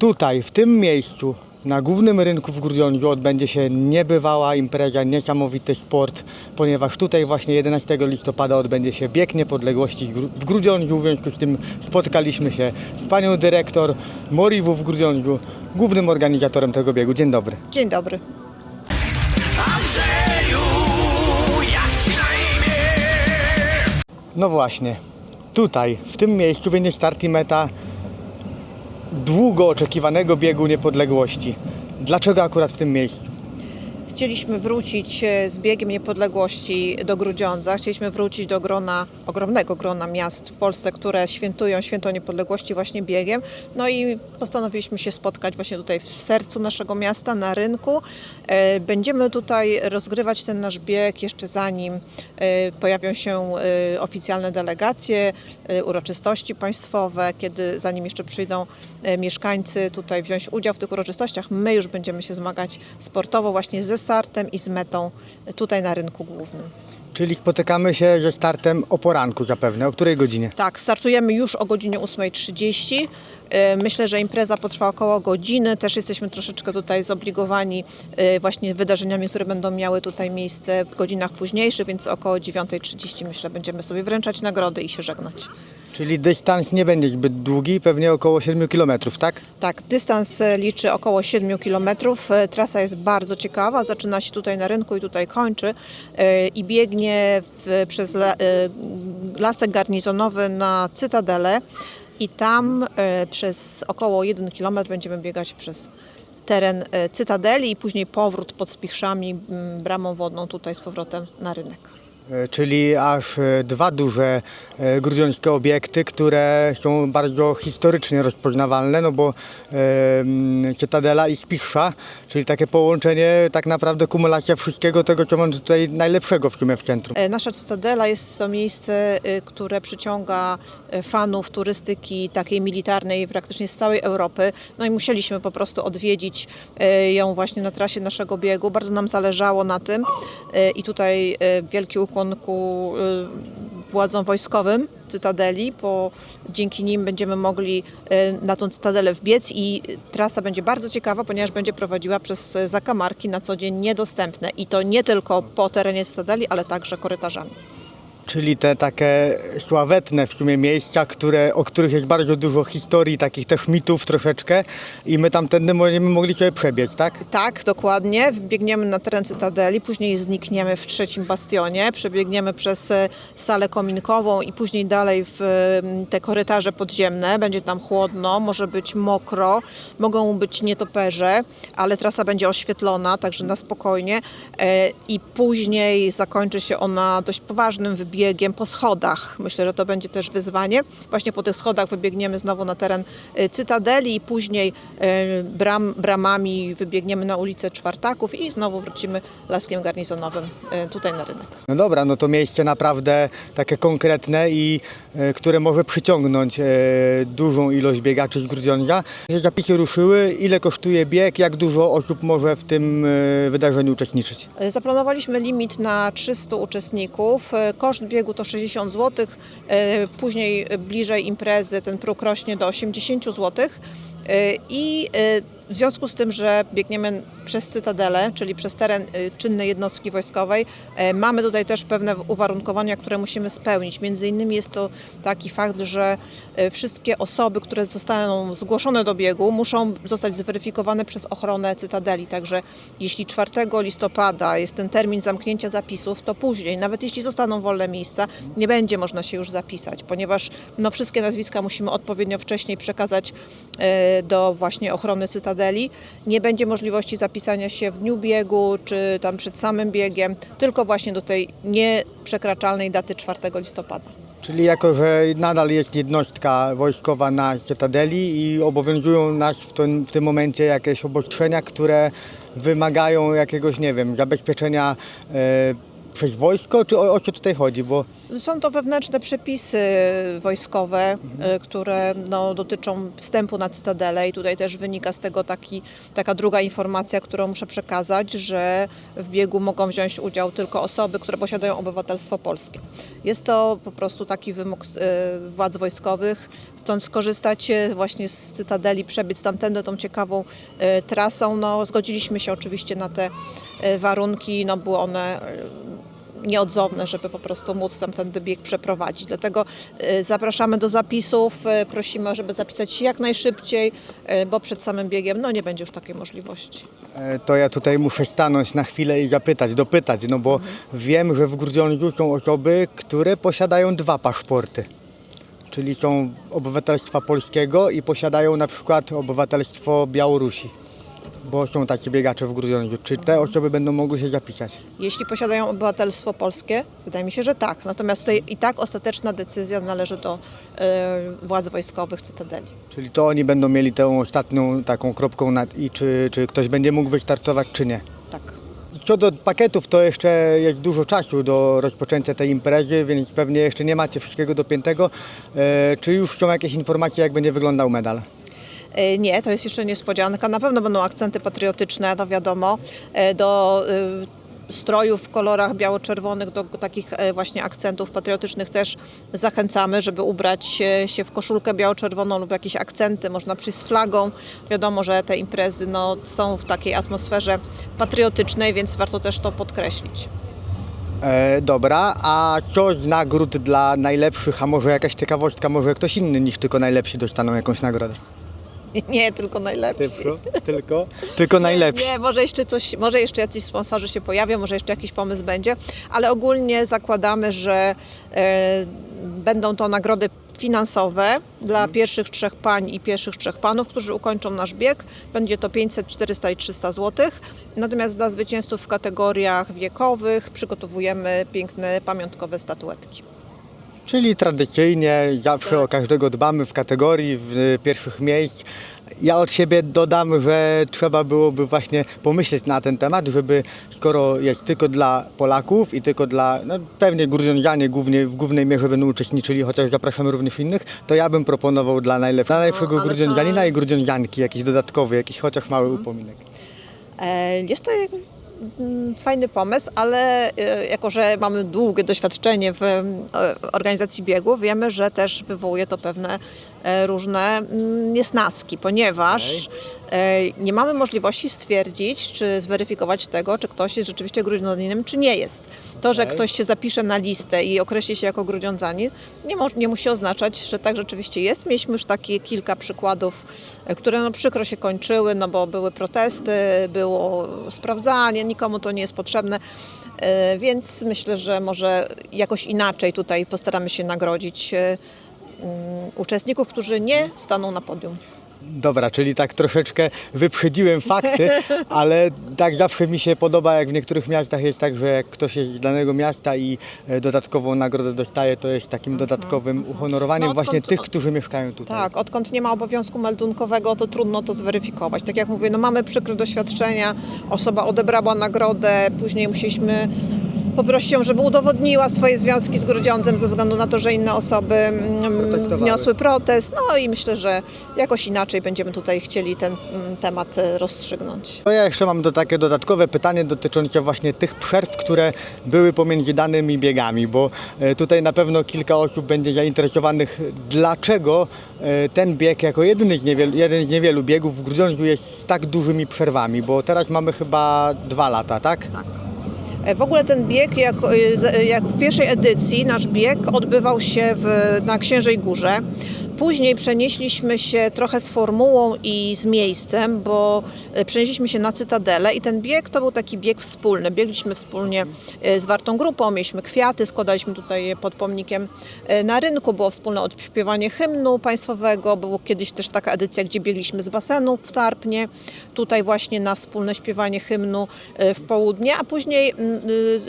Tutaj, w tym miejscu, na głównym rynku w Grudziądzu odbędzie się niebywała impreza, niesamowity sport, ponieważ tutaj właśnie 11 listopada odbędzie się bieg niepodległości w Grudziądzu. W związku z tym spotkaliśmy się z panią dyrektor Moriwu w Grudziądzu, głównym organizatorem tego biegu. Dzień dobry. Dzień dobry. Andrzeju, jak ci na imię? No właśnie, tutaj, w tym miejscu będzie start i meta długo oczekiwanego biegu niepodległości. Dlaczego akurat w tym miejscu? Chcieliśmy wrócić e, z biegiem niepodległości do Grudziądza. Chcieliśmy wrócić do grona, ogromnego grona miast w Polsce, które świętują święto niepodległości właśnie biegiem. No i postanowiliśmy się spotkać właśnie tutaj w sercu naszego miasta, na rynku. E, Będziemy tutaj rozgrywać ten nasz bieg jeszcze zanim e, pojawią się oficjalne delegacje, uroczystości państwowe, kiedy zanim jeszcze przyjdą mieszkańcy tutaj wziąć udział w tych uroczystościach, my już będziemy się zmagać sportowo właśnie ze startem i z metą tutaj na rynku głównym. Czyli spotykamy się ze startem o poranku zapewne. O której godzinie? Tak, startujemy już o godzinie 8.30. E, Myślę, że impreza potrwa około godziny. Też jesteśmy troszeczkę tutaj zobligowani e, właśnie wydarzeniami, które będą miały tutaj miejsce w godzinach późniejszych, więc około 9.30 myślę będziemy sobie wręczać nagrody i się żegnać. Czyli dystans nie będzie zbyt długi, pewnie około 7 km, tak? Tak, dystans e, liczy około 7 km. Trasa jest bardzo ciekawa, zaczyna się tutaj na rynku i tutaj kończy i biegnie w, przez la, e, lasek garnizonowy na Cytadelę i tam e, przez około 1 km będziemy biegać przez teren e, Cytadeli i później powrót pod Spichrzami, bramą wodną tutaj z powrotem na rynek. E, Czyli aż e, dwa duże e, grudziąckie obiekty, które są bardzo historycznie rozpoznawalne, no bo Cytadela i Spichrza, czyli takie połączenie, tak naprawdę kumulacja wszystkiego tego, co mamy tutaj najlepszego w sumie w centrum. Nasza Cytadela jest to miejsce, które przyciąga fanów turystyki takiej militarnej praktycznie z całej Europy. No i musieliśmy po prostu odwiedzić ją właśnie na trasie naszego biegu. Bardzo nam zależało na tym i tutaj wielki ukłon ku e, władzom wojskowym Cytadeli, bo dzięki nim będziemy mogli e, na tą Cytadelę wbiec i trasa będzie bardzo ciekawa, ponieważ będzie prowadziła przez zakamarki na co dzień niedostępne i to nie tylko po terenie Cytadeli, ale także korytarzami. Czyli te takie sławetne w sumie miejsca, które, o których jest bardzo dużo historii, takich też mitów troszeczkę i my tamtędy będziemy mogli sobie przebiec, tak? Tak, dokładnie. Wbiegniemy na teren Cytadeli, później znikniemy w trzecim bastionie, przebiegniemy przez e, salę kominkową i później dalej w te korytarze podziemne. Będzie tam chłodno, może być mokro, mogą być nietoperze, ale trasa będzie oświetlona, także na spokojnie. E, I później zakończy się ona dość poważnym wybiegiem po schodach. Myślę, że to będzie też wyzwanie. Właśnie po tych schodach wybiegniemy znowu na teren e, Cytadeli i później e, bram, bramami wybiegniemy na ulicę Czwartaków i znowu wrócimy laskiem garnizonowym e, tutaj na rynek. No dobra, no to miejsce naprawdę takie konkretne i które może przyciągnąć dużą ilość biegaczy z Grudziądza. Zapisy ruszyły, ile kosztuje bieg, jak dużo osób może w tym wydarzeniu uczestniczyć? Zaplanowaliśmy limit na 300 uczestników. Koszt biegu to 60 zł. e, Później bliżej imprezy ten próg rośnie do 80 zł. E, I e, w związku z tym, że biegniemy przez Cytadelę, czyli przez teren e, czynnej jednostki wojskowej, e, mamy tutaj też pewne uwarunkowania, które musimy spełnić. Między innymi jest to taki fakt, że e, wszystkie osoby, które zostaną zgłoszone do biegu, muszą zostać zweryfikowane przez ochronę Cytadeli. Także jeśli 4 listopada jest ten termin zamknięcia zapisów, to później, nawet jeśli zostaną wolne miejsca, nie będzie można się już zapisać, ponieważ no, wszystkie nazwiska musimy odpowiednio wcześniej przekazać e, do właśnie ochrony Cytadeli. Nie będzie możliwości zapisania się w dniu biegu, czy tam przed samym biegiem, tylko właśnie do tej nieprzekraczalnej daty 4 listopada. Czyli jako, że nadal jest jednostka wojskowa na Cytadeli i obowiązują nas w tym, w tym momencie jakieś obostrzenia, które wymagają jakiegoś, nie wiem, zabezpieczenia e, przez wojsko, czy o, o co tutaj chodzi? Bo Są to wewnętrzne przepisy wojskowe, y, które no, dotyczą wstępu na Cytadelę i tutaj też wynika z tego taki, taka druga informacja, którą muszę przekazać, że w biegu mogą wziąć udział tylko osoby, które posiadają obywatelstwo polskie. Jest to po prostu taki wymóg y, władz wojskowych. Chcąc skorzystać y, właśnie z Cytadeli, przebiec tamtędy tą ciekawą trasą, no, zgodziliśmy się oczywiście na te warunki, no, były one nieodzowne, żeby po prostu móc tamten bieg przeprowadzić. Dlatego y, zapraszamy do zapisów, y, prosimy, żeby zapisać się jak najszybciej, y, bo przed samym biegiem no, nie będzie już takiej możliwości. e, to ja tutaj muszę stanąć na chwilę i zapytać, dopytać, no bo wiem, że w Grudziądzu są osoby, które posiadają dwa paszporty. Czyli są obywatelstwa polskiego i posiadają na przykład obywatelstwo Białorusi. Bo są tacy biegacze w Grudziądzu. Czy te osoby będą mogły się zapisać? Jeśli posiadają obywatelstwo polskie, wydaje mi się, że tak. Natomiast tutaj i tak ostateczna decyzja należy do y, władz wojskowych Cytadeli. Czyli to oni będą mieli tę ostatnią taką kropką nad i, czy, czy ktoś będzie mógł wystartować, czy nie. Tak. Co do pakietów, to jeszcze jest dużo czasu do rozpoczęcia tej imprezy, więc pewnie jeszcze nie macie wszystkiego dopiętego. E, czy już są jakieś informacje, jak będzie wyglądał medal? E, Nie, to jest jeszcze niespodzianka. Na pewno będą akcenty patriotyczne, to wiadomo. E, Do y, strojów w kolorach biało-czerwonych, do takich e, właśnie akcentów patriotycznych też zachęcamy, żeby ubrać e, się w koszulkę biało-czerwoną lub jakieś akcenty. Można przyjść z flagą. Wiadomo, że te imprezy no, są w takiej atmosferze patriotycznej, więc warto też to podkreślić. E, dobra, a co z nagród dla najlepszych, a może jakaś ciekawostka, może ktoś inny niż tylko najlepsi dostaną jakąś nagrodę? Nie, tylko najlepsi. Tylko? Tylko? Tylko najlepsi. Nie, może jeszcze coś, może jeszcze jacyś sponsorzy się pojawią, może jeszcze jakiś pomysł będzie, ale ogólnie zakładamy, że e, będą to nagrody finansowe dla pierwszych trzech pań i pierwszych trzech panów, którzy ukończą nasz bieg. Będzie to 500, 400 i 300 zł. Natomiast dla zwycięzców w kategoriach wiekowych przygotowujemy piękne pamiątkowe statuetki. Czyli tradycyjnie zawsze o każdego dbamy w kategorii w y, pierwszych miejsc. Ja od siebie dodam, że trzeba byłoby właśnie pomyśleć na ten temat, żeby skoro jest tylko dla Polaków i tylko dla, no pewnie Grudziądzianie głównie, w głównej mierze będą uczestniczyli, chociaż zapraszamy również innych, to ja bym proponował dla, najlep- dla najlepszego ale to- Grudziądzianina i Grudziądzianki jakiś dodatkowy, jakiś chociaż mały upominek. E, Jest to fajny pomysł, ale e, jako, że mamy długie doświadczenie w e, organizacji biegów, wiemy, że też wywołuje to pewne e, różne mm, niesnaski, ponieważ e, nie mamy możliwości stwierdzić, czy zweryfikować tego, czy ktoś jest rzeczywiście grudziądzaninem, czy nie jest. To, że ktoś się zapisze na listę i określi się jako grudziądzanin, nie, nie musi oznaczać, że tak rzeczywiście jest. Mieliśmy już takie kilka przykładów, które no przykro się kończyły, no bo były protesty, było sprawdzanie, nikomu to nie jest potrzebne, e, więc myślę, że może jakoś inaczej tutaj postaramy się nagrodzić e, mm, uczestników, którzy nie staną na podium. Dobra, czyli tak troszeczkę wyprzedziłem fakty, ale tak zawsze mi się podoba, jak w niektórych miastach jest tak, że jak ktoś jest z danego miasta i e, dodatkową nagrodę dostaje, to jest takim dodatkowym uhonorowaniem No, właśnie odkąd- tych, którzy mieszkają tutaj. Tak, odkąd nie ma obowiązku meldunkowego, to trudno to zweryfikować. Tak jak mówię, no mamy przykre doświadczenia, osoba odebrała nagrodę, później musieliśmy poprosić ją, żeby udowodniła swoje związki z Grudziądzem ze względu na to, że inne osoby mm, wniosły protest. No i myślę, że jakoś inaczej będziemy tutaj chcieli ten mm, temat e, rozstrzygnąć. To ja jeszcze mam do takie dodatkowe pytanie dotyczące właśnie tych przerw, które były pomiędzy danymi biegami, bo e, tutaj na pewno kilka osób będzie zainteresowanych, dlaczego e, ten bieg jako jedyny z niewielu, jeden z niewielu biegów w Grudziądzu jest z tak dużymi przerwami, bo teraz mamy chyba dwa lata, tak? E, W ogóle ten bieg, jak, e, e, jak w pierwszej edycji, nasz bieg odbywał się w, na Księżej Górze. Później przenieśliśmy się trochę z formułą i z miejscem, bo e, przenieśliśmy się na Cytadelę i ten bieg to był taki bieg wspólny. Biegliśmy wspólnie e, z wartą grupą, mieliśmy kwiaty, składaliśmy tutaj pod pomnikiem e, na rynku, było wspólne odśpiewanie hymnu państwowego, było kiedyś też taka edycja, gdzie biegliśmy z basenów w Tarpnie, tutaj właśnie na wspólne śpiewanie hymnu w południe, a później mm,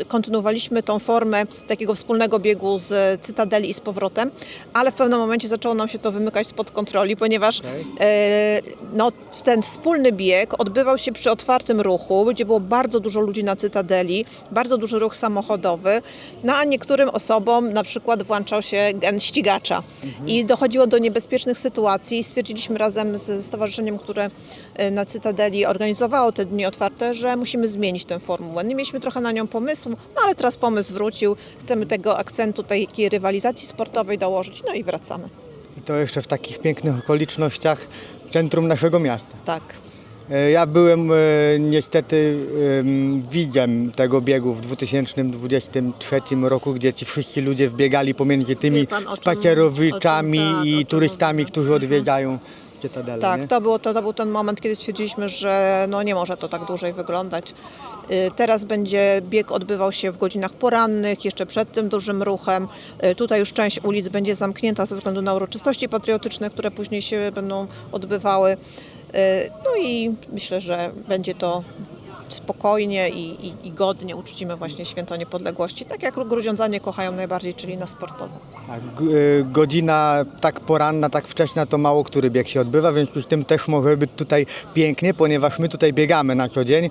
y, kontynuowaliśmy tą formę takiego wspólnego biegu z Cytadeli i z powrotem, ale w pewnym momencie zaczęło nam się to wymykać spod kontroli, ponieważ Okej. e, no, ten wspólny bieg odbywał się przy otwartym ruchu, gdzie było bardzo dużo ludzi na Cytadeli, bardzo duży ruch samochodowy, no a niektórym osobom na przykład włączał się gen ścigacza i dochodziło do niebezpiecznych sytuacji i stwierdziliśmy razem z stowarzyszeniem, które e, na Cytadeli organizowało te dni otwarte, że musimy zmienić tę formułę. Nie mieliśmy trochę na nią pomysłu, no ale teraz pomysł wrócił, chcemy tego akcentu takiej rywalizacji sportowej dołożyć, no i wracamy. I to jeszcze w takich pięknych okolicznościach centrum naszego miasta. Tak. E, Ja byłem e, niestety em, widzem tego biegu w 2023 roku, gdzie ci wszyscy ludzie wbiegali pomiędzy tymi Wie pan, czym- spacerowiczami czym- tak, i turystami, którzy odwiedzają Cytadelę. Tak, nie? to, było, to, to był ten moment, kiedy stwierdziliśmy, że no nie może to tak dłużej wyglądać. Y, Teraz będzie bieg odbywał się w godzinach porannych, jeszcze przed tym dużym ruchem. Y, Tutaj już część ulic będzie zamknięta ze względu na uroczystości patriotyczne, które później się będą odbywały. Y, No i myślę, że będzie to spokojnie i, i, i godnie uczcimy właśnie święto niepodległości, tak jak grudziądzanie kochają najbardziej, czyli na sportowo. Tak, e, godzina tak poranna, tak wcześna to mało który bieg się odbywa, w związku z tym też może być tutaj pięknie, ponieważ my tutaj biegamy na co dzień e,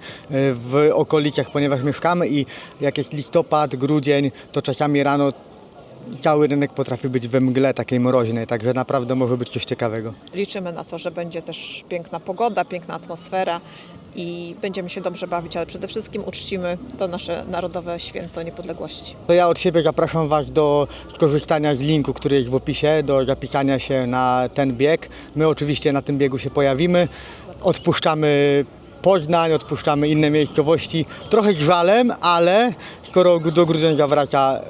w okolicach, ponieważ mieszkamy i jak jest listopad, grudzień, to czasami rano cały rynek potrafi być we mgle takiej mroźnej, także naprawdę może być coś ciekawego. Liczymy na to, że będzie też piękna pogoda, piękna atmosfera i będziemy się dobrze bawić, ale przede wszystkim uczcimy to nasze narodowe święto niepodległości. To ja od siebie zapraszam Was do skorzystania z linku, który jest w opisie, do zapisania się na ten bieg. My oczywiście na tym biegu się pojawimy. Odpuszczamy Poznań, odpuszczamy inne miejscowości. Trochę z żalem, ale skoro do Grudziądza wraca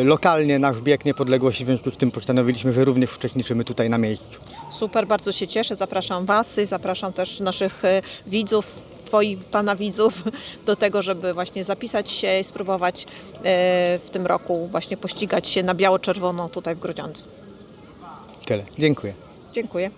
e, lokalnie nasz bieg niepodległości, w związku z tym postanowiliśmy, że również uczestniczymy tutaj na miejscu. Super, bardzo się cieszę. Zapraszam Was i zapraszam też naszych e, widzów, Twoich, Pana widzów do tego, żeby właśnie zapisać się i spróbować e, w tym roku właśnie pościgać się na biało-czerwono tutaj w Grudziądzu. Tyle. Dziękuję. Dziękuję.